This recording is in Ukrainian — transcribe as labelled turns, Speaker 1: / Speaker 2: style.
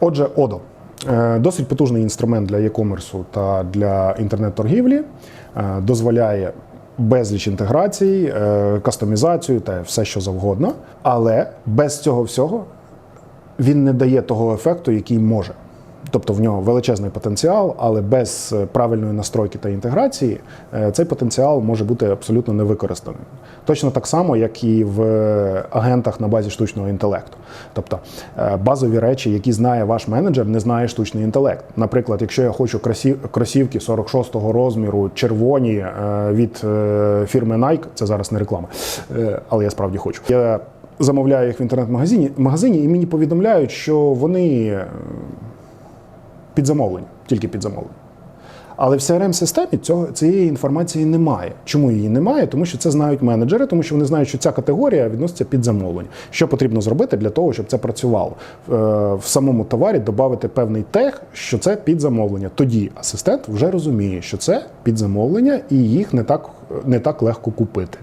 Speaker 1: Отже, Odoo. Е, Досить потужний інструмент для e-commerce та для інтернет-торгівлі. Е, Дозволяє безліч інтеграцій, е, кастомізацію та все, що завгодно. Але без цього всього він не дає того ефекту, який може. Тобто в нього величезний потенціал, але без е, правильної настройки та інтеграції е, цей потенціал може бути абсолютно невикористаним. Точно так само, як і в е, агентах на базі штучного інтелекту. Тобто базові речі, які знає ваш менеджер, не знає штучний інтелект. Наприклад, якщо я хочу кросів- кросівки 46-го розміру, червоні від фірми Nike, це зараз не реклама, але я справді хочу. Я замовляю їх в інтернет-магазині магазині, і мені повідомляють, що вони під замовлення, тільки під замовлення. Але в crm системі цього цієї інформації немає. Чому її немає? Тому що це знають менеджери, тому що вони знають, що ця категорія відноситься під замовлення. Що потрібно зробити для того, щоб це працювало? Е, В самому товарі додати певний тег, що це під замовлення. Тоді асистент вже розуміє, що це під замовлення, і їх не так, не так легко купити.